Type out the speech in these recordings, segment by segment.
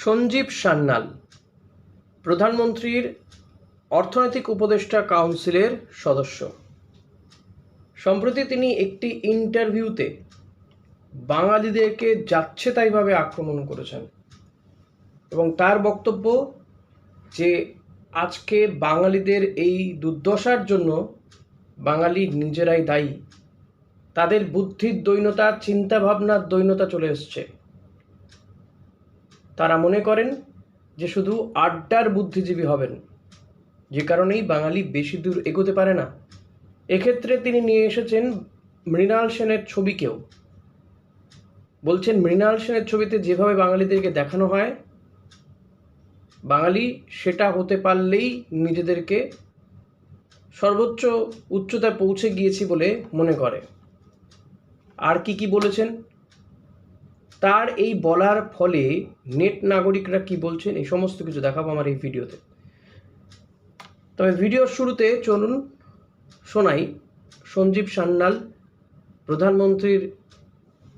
সঞ্জীব সান্যাল, প্রধানমন্ত্রীর অর্থনৈতিক উপদেষ্টা কাউন্সিলের সদস্য। সম্প্রতি তিনি একটি ইন্টারভিউতে বাঙালিদেরকে যাচ্ছে তাইভাবে আক্রমণ করেছেন এবং তার বক্তব্য যে আজকে বাঙালিদের এই দুর্দশার জন্য বাঙালি নিজেরাই দায়ী, তাদের বুদ্ধির দৈনতা চিন্তাভাবনার দৈনতা চলে এসছে। তারা মনে করেন যে শুধু আড্ডার বুদ্ধিজীবী হবেন, যে কারণেই বাঙালি বেশি দূর এগোতে পারে না। এক্ষেত্রে তিনি নিয়ে এসেছেন মৃণাল সেনের ছবিকেও। বলছেন, মৃণাল সেনের ছবিতে যেভাবে বাঙালিদেরকে দেখানো হয়, বাঙালি সেটা হতে পারলেই নিজেদেরকে সর্বোচ্চ উচ্চতায় পৌঁছে গিয়েছি বলে মনে করে। আর কি কি বলেছেন? তার এই বলার ফলে নেট নাগরিকরা কি বলছেন, এই সমস্ত কিছু দেখাবো আমার এই ভিডিওতে। তবে ভিডিওর শুরুতে চলুন শোনাই সঞ্জীব সান্যাল, প্রধানমন্ত্রীর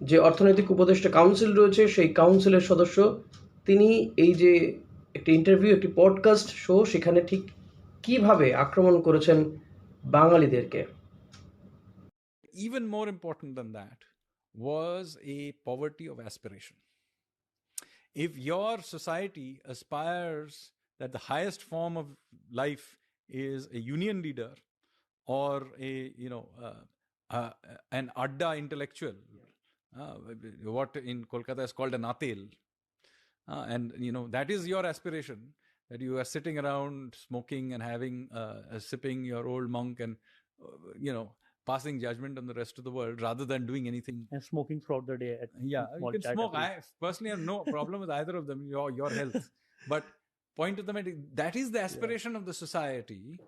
যে অর্থনৈতিক উপদেষ্টা কাউন্সিল রয়েছে, সেই কাউন্সিলের সদস্য। তিনি এই যে একটি ইন্টারভিউ একটি পডকাস্ট শো সেখানে ঠিক কীভাবে আক্রমণ করেছেন বাঙালিদেরকে? Even more important than was a poverty of aspiration. If your society aspires that the highest form of life is a union leader or a you know uh, uh, an adda intellectual, uh, what in Kolkata is called an atel, uh, and you know that is your aspiration that you are sitting around smoking and having uh, uh, sipping your old monk and uh, you know passing judgment on the rest of the world rather than doing anything and smoking throughout the day. At yeah you can chat smoke i personally have no problem with either of them your your health but point to the matter that is the aspiration yeah. of the society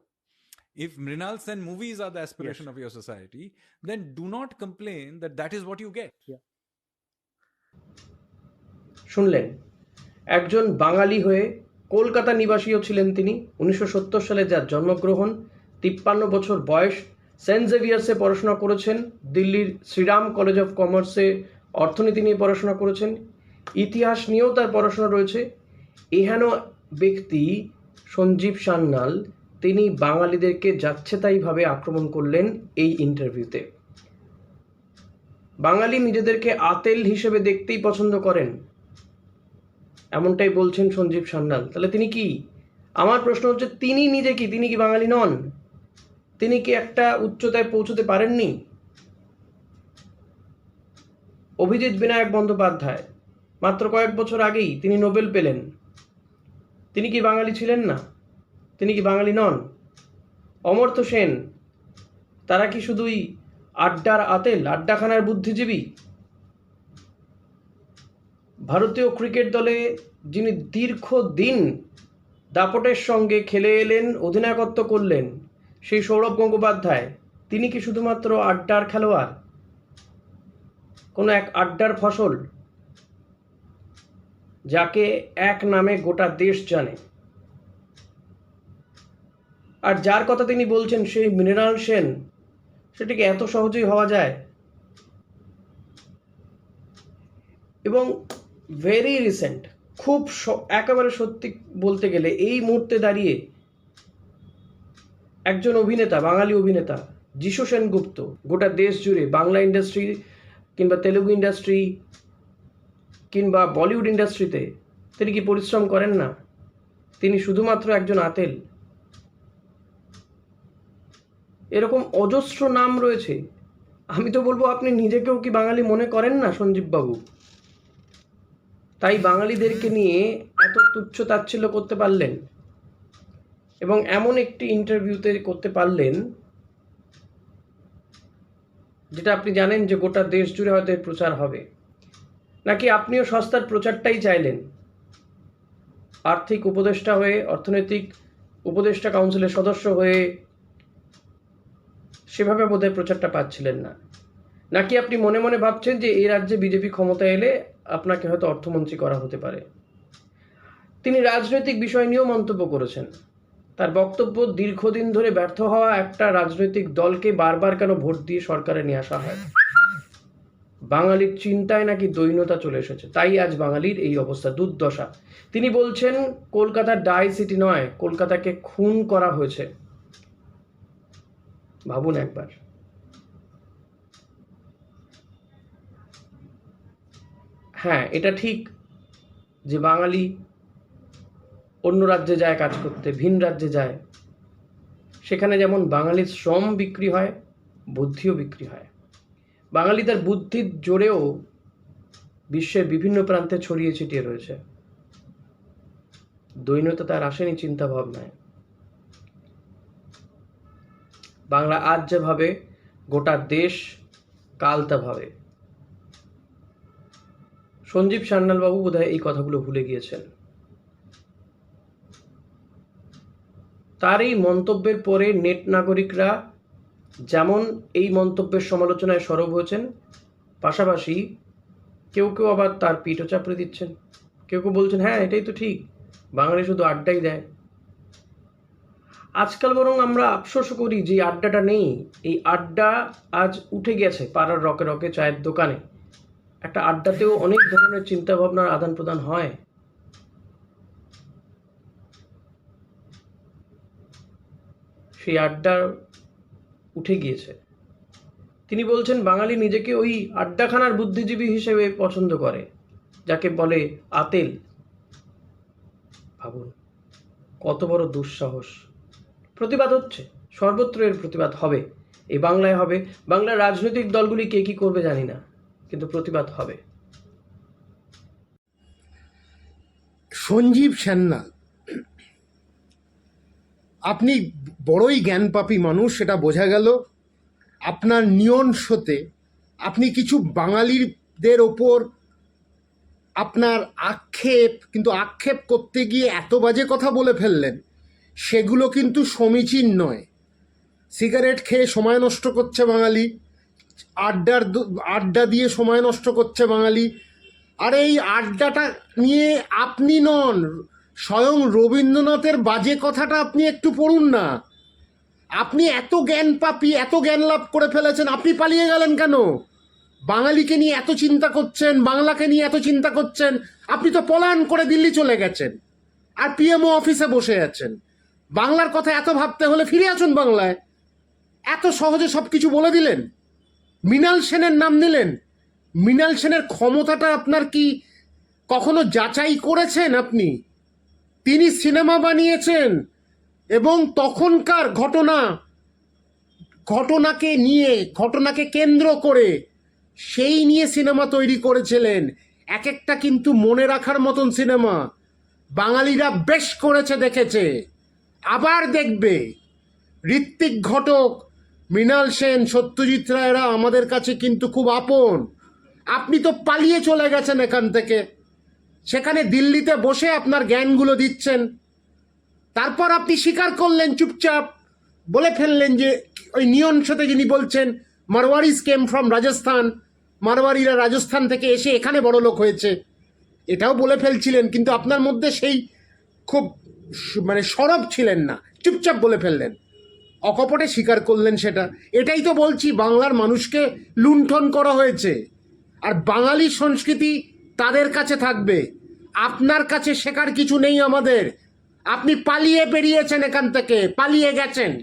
if mrinal sen movies are the aspiration Yes. of your society then do not complain that that is what you get শুনলেন একজন বাঙালি হয়ে কলকাতা নিবাসীও ছিলেন তিনি উনিশশো সত্তর সালে যার জন্মগ্রহণ তিপ্পান্ন বছর বয়স সেন্ট জেভিয়ার্সে পড়াশোনা করেছেন, দিল্লির শ্রীরাম কলেজ অফ কমার্সে অর্থনীতি নিয়ে পড়াশোনা করেছেন, ইতিহাস নিয়েও তার পড়াশোনা রয়েছে। এহেন ব্যক্তি সঞ্জীব সান্যাল, তিনি বাঙালিদেরকে যাচ্ছে তাইভাবে আক্রমণ করলেন এই ইন্টারভিউতে। বাঙালি নিজেদেরকে আতেল হিসেবে দেখতেই পছন্দ করেন। এমনটাই বলছেন সঞ্জীব সান্যাল। তাহলে তিনি কি? আমার প্রশ্ন হচ্ছে, তিনি নিজে কি? তিনি কি বাঙালি নন? তিনি কি একটা উচ্চতায় পৌঁছতে পারেননি? অভিজিৎ বিনায়ক বন্দ্যোপাধ্যায়। মাত্র কয়েক বছর আগেই তিনি নোবেল পেলেন। তিনি কি বাঙালি ছিলেন না? তিনি কি বাঙালি নন? অমর্ত্য সেন, তারা কি শুধুই আড্ডার আতেল, আড্ডাখানার বুদ্ধিজীবী? ভারতীয় ক্রিকেট দলে যিনি দীর্ঘদিন দাপটের সঙ্গে খেলে এলেন, অধিনায়কত্ব করলেন সেই সৌরভ গঙ্গোপাধ্যায়, তিনি কি শুধুমাত্র আড্ডার খেলোয়াড়? কোনো এক আড্ডার ফসল? যাকে এক নামে গোটা দেশ জানে। আর যার কথা তিনি বলছেন সেই মৃণাল সেন সেটিকে এত সহজেই হওয়া যায়? এবং ভেরি রিসেন্ট খুব একেবারে সত্যি বলতে গেলে এই মুহূর্তে দাঁড়িয়ে একজন অভিনেতা, বাঙালি অভিনেতা, যিশু সেনগুপ্ত। গোটা দেশ জুড়ে বাংলা ইন্ডাস্ট্রি কিংবা তেলুগু ইন্ডাস্ট্রি কিংবা বলিউড ইন্ডাস্ট্রিতে তিনি কি পরিশ্রম করেন না? তিনি শুধুমাত্র একজন আতেল। এরকম অজস্র নাম রয়েছে। আমি তো বলব, আপনি নিজেকেও কি বাঙালি মনে করেন না সঞ্জীব বাবু তাই বাঙালিদেরকে নিয়ে এত তুচ্ছ তাচ্ছিল্য করতে পারলেন? এবং এমন একটি ইন্টারভিউতে করতে পারলেন, যেটা আপনি জানেন যে গোটা দেশ জুড়ে হয়তো এর প্রচার হবে। নাকি আপনিও সস্তার প্রচারটাই চাইলেন? আর্থিক উপদেষ্টা হয়ে, অর্থনৈতিক উপদেষ্টা কাউন্সিলের সদস্য হয়ে সেভাবে বোধহয় প্রচারটা পাচ্ছিলেন না। নাকি আপনি মনে মনে ভাবছেন যে এই রাজ্যে বিজেপি ক্ষমতা এলে আপনাকে হয়তো অর্থমন্ত্রী করা হতে পারে? তিনি রাজনৈতিক বিষয় নিয়েও মন্তব্য করেছেন। তার বক্তব্য, দীর্ঘদিন ধরে ব্যর্থ হওয়া একটা রাজনৈতিক দলকে বারবার কেন ভোট দিয়ে সরকারে নিয়ে আসা হয়? বাঙালির চিন্তায় নাকি দৈন্যতা চলে এসেছে? তাই আজ বাঙালির এই অবস্থা, দুর্দশা। তিনি বলছেন কলকাতা ডাই সিটি নয়, কলকাতাকে খুন করা হয়েছে। ভাবুন একবার। হ্যাঁ এটা ঠিক যে বাঙালি অন্য রাজ্যে যায় কাজ করতে, ভিন রাজ্যে যায়। সেখানে যেমন বাঙালির শ্রম বিক্রি হয়, বুদ্ধিও বিক্রি হয়। বাঙালি তার বুদ্ধির জোরেও বিশ্বের বিভিন্ন প্রান্তে ছড়িয়ে ছিটিয়ে রয়েছে। দৈন্যতা তার আসেনি চিন্তা ভাবনায় বাংলা আজ যেভাবে গোটা দেশ কাল তা ভাবে। সঞ্জীব সান্যালবাবু বোধহয় এই কথাগুলো ভুলে গিয়েছেন। তার এই মন্তব্যের পরে নেট নাগরিকরা যেমন এই মন্তব্যের সমালোচনায় সরব হয়েছেন, পাশাপাশি কেউ কেউ আবার তার পিঠও চাপড়ে দিচ্ছেন। কেউ কেউ বলছেন হ্যাঁ এটাই তো ঠিক। বাঙালি শুধু আড্ডাই দেয়। আজকাল বরং আমরা আফসোস করি যে আড্ডাটা নেই। এই আড্ডা আজ উঠে গেছে পাড়ার রকে রকে চায়ের দোকানে। একটা আড্ডাতেও অনেক ধরনের চিন্তা ভাবনার আদান প্রদান হয়। সেই আড্ডা উঠে গিয়েছে। তিনি বলছেন, বাঙালি নিজেকে ওই আড্ডাখানার বুদ্ধিজীবী হিসেবে পছন্দ করে, যাকে বলে আতেল। ভাবুন, কত বড় দুঃসাহস। প্রতিবাদ হচ্ছে, সর্বত্র এর প্রতিবাদ হবে। এই বাংলায় হবে, বাংলার রাজনৈতিক দলগুলি কে কী করবে জানি না, কিন্তু প্রতিবাদ হবে। সঞ্জীব সান্যাল আপনি বড়ই জ্ঞানপাপী মানুষ, সেটা বোঝা গেল। আপনার নিয়ন শোতে আপনি কিছু বাঙালিদের ওপর আপনার আক্ষেপ, কিন্তু আক্ষেপ করতে গিয়ে এত বাজে কথা বলে ফেললেন, সেগুলো কিন্তু সমীচীন নয়। সিগারেট খেয়ে সময় নষ্ট করছে বাঙালি, আড্ডার আড্ডা দিয়ে সময় নষ্ট করছে বাঙালি। আর এই আড্ডাটা নিয়ে আপনি নন স্বয়ং রবীন্দ্রনাথের বাজে কথাটা আপনি একটু পড়ুন না। আপনি এত জ্ঞান পাপি, এত জ্ঞান লাভ করে ফেলেছেন, আপনি পালিয়ে গেলেন কেন? বাঙালিকে নিয়ে এত চিন্তা করছেন, বাংলাকে নিয়ে এত চিন্তা করছেন, আপনি তো পলায়ন করে দিল্লি চলে গেছেন আর পিএমও অফিসে বসে আছেন। বাংলার কথা এত ভাবতে হলে ফিরে আসুন বাংলায়। এত সহজে সব কিছু বলে দিলেন। মৃণাল সেনের নাম নিলেন। মৃণাল সেনের ক্ষমতাটা আপনার কি কখনো যাচাই করেছেন আপনি? তিনি সিনেমা বানিয়েছেন এবং তখনকার ঘটনা, ঘটনাকে নিয়ে, ঘটনাকে কেন্দ্র করে সেই নিয়ে সিনেমা তৈরি করেছিলেন। এক একটা কিন্তু মনে রাখার মতন সিনেমা বাঙালিরা বেশ করেছে, দেখেছে। আবার দেখবে ঋত্বিক ঘটক, মৃণাল সেন, সত্যজিৎ রায়রা আমাদের কাছে কিন্তু খুব আপন। আপনি তো পালিয়ে চলে গেছেন এখান থেকে। সেখানে দিল্লিতে বসে আপনার জ্ঞানগুলো দিচ্ছেন। তারপর আপনি স্বীকার করলেন চুপচাপ, বলে ফেললেন যে ওই নিয়ন সাথে যিনি বলছেন, মারওয়ারিজ কেম ফ্রম রাজস্থান, মারওয়ারিরা রাজস্থান থেকে এসে এখানে বড় লোক হয়েছে। এটাও বলে ফেলছিলেন, কিন্তু আপনার মধ্যে সেই খুব মানে সরব ছিলেন না, চুপচাপ বলে ফেললেন। অকপটে স্বীকার করলেন সেটা। এটাই তো বলছি, বাংলার মানুষকে লুণ্ঠন করা হয়েছে। আর বাঙালি সংস্কৃতি তাদের কাছে থাকবে। আপনার কাছে শেখার কিছু নেই আমাদের। আপনি পালিয়ে বেরিয়েছেন এখান থেকে, পালিয়ে গেছেন।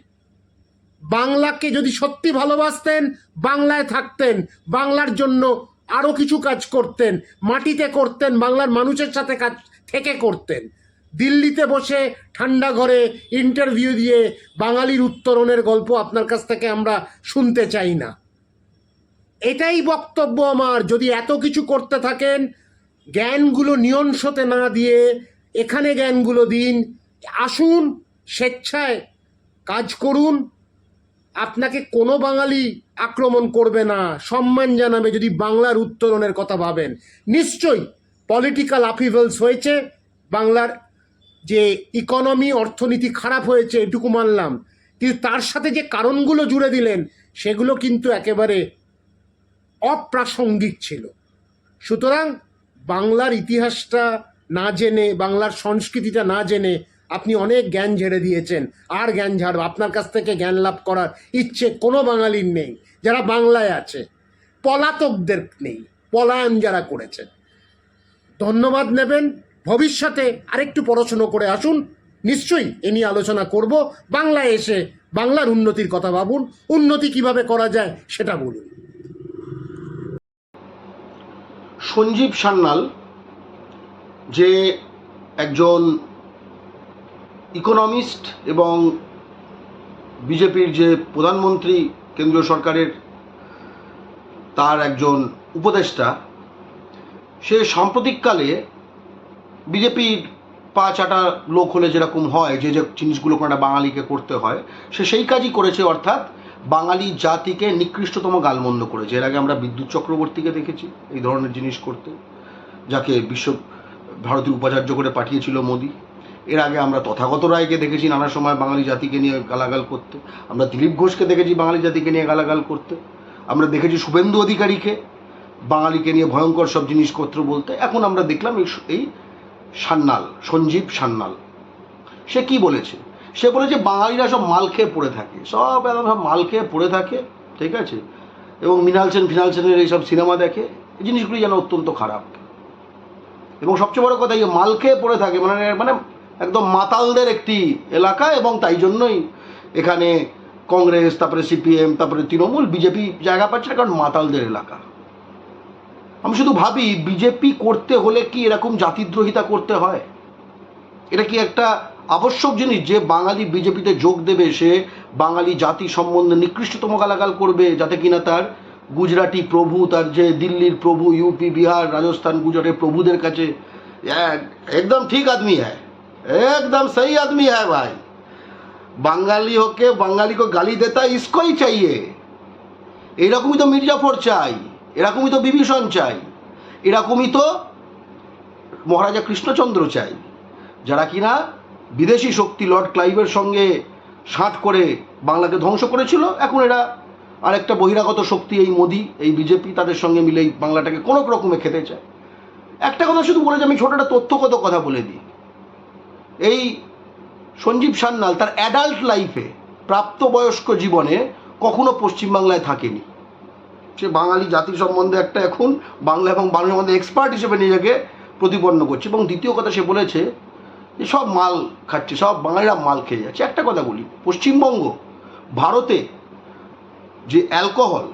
বাংলাকে যদি সত্যি ভালোবাসতেন, বাংলায় থাকতেন, বাংলার জন্য আরও কিছু কাজ করতেন, মাটিতে করতেন, বাংলার মানুষের সাথে কাজ, থেকে করতেন। দিল্লিতে বসে ঠান্ডা ঘরে ইন্টারভিউ দিয়ে বাঙালির উত্তরণের গল্প আপনার কাছ থেকে আমরা শুনতে চাই না। এটাই বক্তব্য আমার। যদি এত কিছু করতে থাকেন জ্ঞানগুলো নিয়ন্ত্রতে না দিয়ে এখানে জ্ঞানগুলো দিন। আসুন, স্বেচ্ছায় কাজ করুন। আপনাকে কোনো বাঙালি আক্রমণ করবে না। সম্মান জানাবে যদি বাংলার উত্তরণের কথা ভাবেন। নিশ্চয়ই পলিটিক্যাল আপিভেলস হয়েছে। বাংলার যে ইকোনমি অর্থনীতি খারাপ হয়েছে, এটুকু মানলাম। কিন্তু তার সাথে যে কারণগুলো জুড়ে দিলেন, সেগুলো কিন্তু একেবারে অপ্রাসঙ্গিক ছিল। সুতরাং বাংলার ইতিহাসটা না জেনে, বাংলার সংস্কৃতিটা না জেনে আপনি অনেক জ্ঞান ঝেড়ে দিয়েছেন। আর জ্ঞান ঝাড়ব, আপনার কাছ থেকে জ্ঞান লাভ করার ইচ্ছে কোনো বাঙালির নেই, যারা বাংলায় আছে। পলাতকদের নেই, পলায়ন যারা করেছেন ধন্যবাদ নেবেন, ভবিষ্যতে আরেকটু পড়াশুনো করে আসুন। নিশ্চয়ই এ নিয়ে আলোচনা করব। বাংলায় এসে বাংলার উন্নতির কথা ভাবুন, উন্নতি কীভাবে করা যায় সেটা বলুন। সঞ্জীব সান্যাল, যে একজন ইকোনমিস্ট এবং বিজেপির যে প্রধানমন্ত্রী কেন্দ্রীয় সরকারের তার একজন উপদেষ্টা, সে সাম্প্রতিককালে বিজেপির পা চাটা লোক হলে যেরকম হয়, যে যে জিনিসগুলো কোনো একটা বাঙালিকে করতে হয়, সে সেই কাজই করেছে, অর্থাৎ বাঙালি জাতিকে নিকৃষ্টতম গালমন্দ করেছে। এর আগে আমরা বিদ্যুৎ চক্রবর্তীকে দেখেছি, এই ধরনের জিনিস করতে, যাকে বিশ্ব, ভারতীয় উপাচার্য করে পাঠিয়েছিল মোদি। এর আগে আমরা তথাগত রায়কে দেখেছি, নানা সময় বাঙালি জাতিকে নিয়ে গালাগাল করতে। আমরা দিলীপ ঘোষকে দেখেছি, বাঙালি জাতিকে নিয়ে গালাগাল করতে। আমরা দেখেছি শুভেন্দু অধিকারীকে, বাঙালিকে নিয়ে ভয়ঙ্কর সব জিনিসপত্র বলতে। এখন আমরা দেখলাম এই সান্যাল, সঞ্জীব সান্যাল। সে কি বলেছে? সে বলেছে বাঙালিরা সব মাল খেয়ে পড়ে থাকে। সব একদম সব মাল খেয়ে পড়ে থাকে, ঠিক আছে? এবং মৃণাল সেন, ফিনাল সেনের এইসব সিনেমা দেখে, এই জিনিসগুলি যেন অত্যন্ত খারাপ। এবং সবচেয়ে বড় কথা, এই মাল খেয়ে পড়ে থাকে মানে মানে একদম মাতালদের একটি এলাকা এবং তাই জন্যই এখানে কংগ্রেস, তারপরে সিপিএম, তারপরে তৃণমূল, বিজেপি জায়গা পাচ্ছে না, কারণ মাতালদের এলাকা। আমি শুধু ভাবি, বিজেপি করতে হলে কি এরকম জাতিদ্রোহিতা করতে হয়? এটা কি একটা আবশ্যক জিনিস যে বাঙালি বিজেপিতে যোগ দেবে সে বাঙালি জাতি সম্বন্ধে নিকৃষ্টতম গালাগাল করবে যাতে কিনা তার গুজরাটি প্রভু, তার যে দিল্লির প্রভু ইউপি বিহার, রাজস্থান, গুজরাটের প্রভুদের কাছে একদম ঠিক আদমি হ্যাঁ একদম সেই আদমি হ্যায় ভাই। বাঙালি হোকে বাঙালি কো গালি দেতা ইস্কোই চাইয়ে। এরকমই তো মির্জাফর চাই, এরকমই তো বিভীষণ চাই, এরকমই তো মহারাজা কৃষ্ণচন্দ্র চাই, যারা কিনা বিদেশি শক্তি লর্ড ক্লাইভের সঙ্গে সাঁট করে বাংলাকে ধ্বংস করেছিল। এখন এরা আরেকটা বহিরাগত শক্তি, এই মোদি, এই বিজেপি, তাদের সঙ্গে মিলেই বাংলাটাকে কোনো রকমে খেতে চায়। একটা কথা শুধু বলে যে, আমি ছোট একটা তথ্যগত কথা বলে দিই। এই সঞ্জীব সান্যাল তার অ্যাডাল্ট লাইফে প্রাপ্তবয়স্ক জীবনে কখনো পশ্চিমবাংলায় থাকেনি। সে বাঙালি জাতি সম্বন্ধে একটা এখন বাংলা এবং বাংলা সম্বন্ধে এক্সপার্ট হিসেবে নিজেকে প্রতিপন্ন করছে। এবং দ্বিতীয় কথা সে বলেছে সব মাল খাচ্ছে, সব বাঙালিরা মাল খেয়ে যাচ্ছে। একটা কথা বলি, পশ্চিমবঙ্গ, ভারতে যে অ্যালকোহল,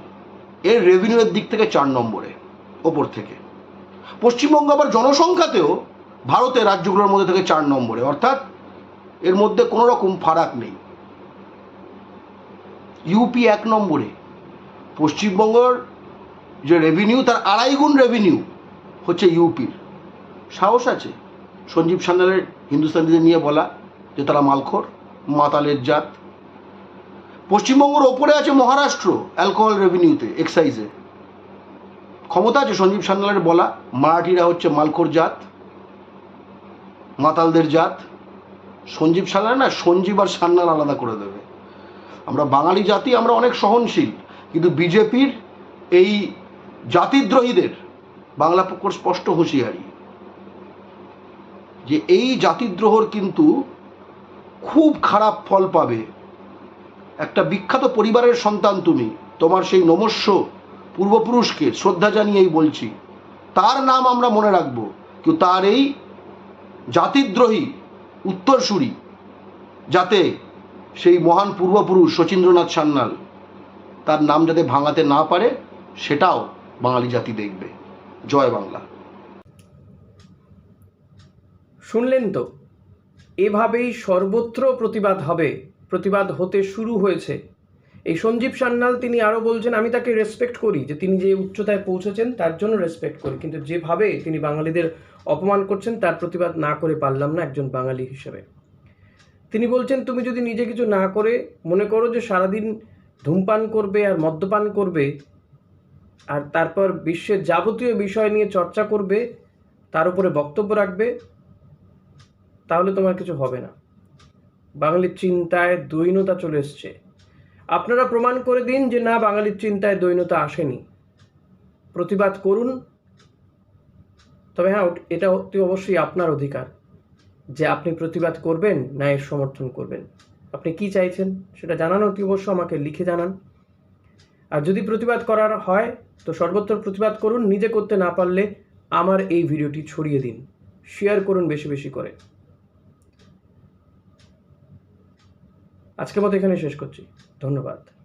এর রেভিনিউয়ের দিক থেকে চার নম্বরে, ওপর থেকে। পশ্চিমবঙ্গ আবার জনসংখ্যাতেও ভারতের রাজ্যগুলোর মধ্যে থেকে চার নম্বরে। অর্থাৎ এর মধ্যে কোনো রকম ফারাক নেই। ইউপি এক নম্বরে। পশ্চিমবঙ্গর যে রেভিনিউ তার আড়াই গুণ রেভিনিউ হচ্ছে ইউপির সাহস আছে? সঞ্জীব সান্যালের হিন্দুস্তানিদের নিয়ে বলা যে তারা মালখোর, মাতালের জাত। পশ্চিমবঙ্গের ওপরে আছে মহারাষ্ট্র অ্যালকোহল রেভিনিউতে এক্সাইজে ক্ষমতা আছে সঞ্জীব সান্যালের বলা, মারাঠিরা হচ্ছে মালখোর জাত, মাতালদের জাত। সঞ্জীব সান্যাল না, সঞ্জীব আর সান্যাল আলাদা করে দেবে। আমরা বাঙালি জাতি, আমরা অনেক সহনশীল, কিন্তু বিজেপির এই জাতিদ্রোহীদের বাংলা পক্ষর স্পষ্ট হুঁশিয়ারি। যে এই জাতিদ্রোহর কিন্তু খুব খারাপ ফল পাবে। একটা বিখ্যাত পরিবারের সন্তান তুমি, তোমার সেই নমস্য পূর্বপুরুষকে শ্রদ্ধা জানিয়েই বলছি। তার নাম আমরা মনে রাখব কিন্তু তার এই জাতিদ্রোহী উত্তরসূরি, যাতে সেই মহান পূর্বপুরুষ শচীন্দ্রনাথ সান্যাল তার নাম যাতে ভাঙাতে না পারে, সেটাও বাঙালি জাতি দেখবে। জয় বাংলা। শুনলেন তো? এভাবেই সর্বত্র প্রতিবাদ হবে, প্রতিবাদ হতে শুরু হয়েছে। এই সঞ্জীব সান্যাল তিনি আরও বলছেন, আমি তাকে রেসপেক্ট করি যে তিনি যে উচ্চতায় পৌঁছেছেন, তার জন্য রেসপেক্ট করি। কিন্তু যেভাবে তিনি বাঙালিদের অপমান করছেন, তার প্রতিবাদ না করে পারলাম না একজন বাঙালি হিসেবে। তিনি বলছেন, তুমি যদি নিজে কিছু না করে, মনে করো যে সারাদিন ধূমপান করবে আর মদ্যপান করবে, আর তারপর বিশ্বের যাবতীয় বিষয় নিয়ে চর্চা করবে, তার উপরে বক্তব্য রাখবে তাহলে তোমার কিছু হবে না। বাঙালির চিন্তায় দৈনতা চলে এসছে। আপনারা প্রমাণ করে দিন যে না, বাঙালির চিন্তায় দৈনতা আসেনি। প্রতিবাদ করুন। তবে হ্যাঁ এটা অতি অবশ্যই আপনার অধিকার যে আপনি প্রতিবাদ করবেন না এর সমর্থন করবেন। আপনি কি চাইছেন সেটা জানান অতি অবশ্য আমাকে লিখে জানান। আর যদি প্রতিবাদ করার হয়, তো সর্বত্র প্রতিবাদ করুন। নিজে করতে না পারলে আমার এই ভিডিওটি ছড়িয়ে দিন। শেয়ার করুন বেশি বেশি করে। আজকের মতো এখানে শেষ করছি। ধন্যবাদ।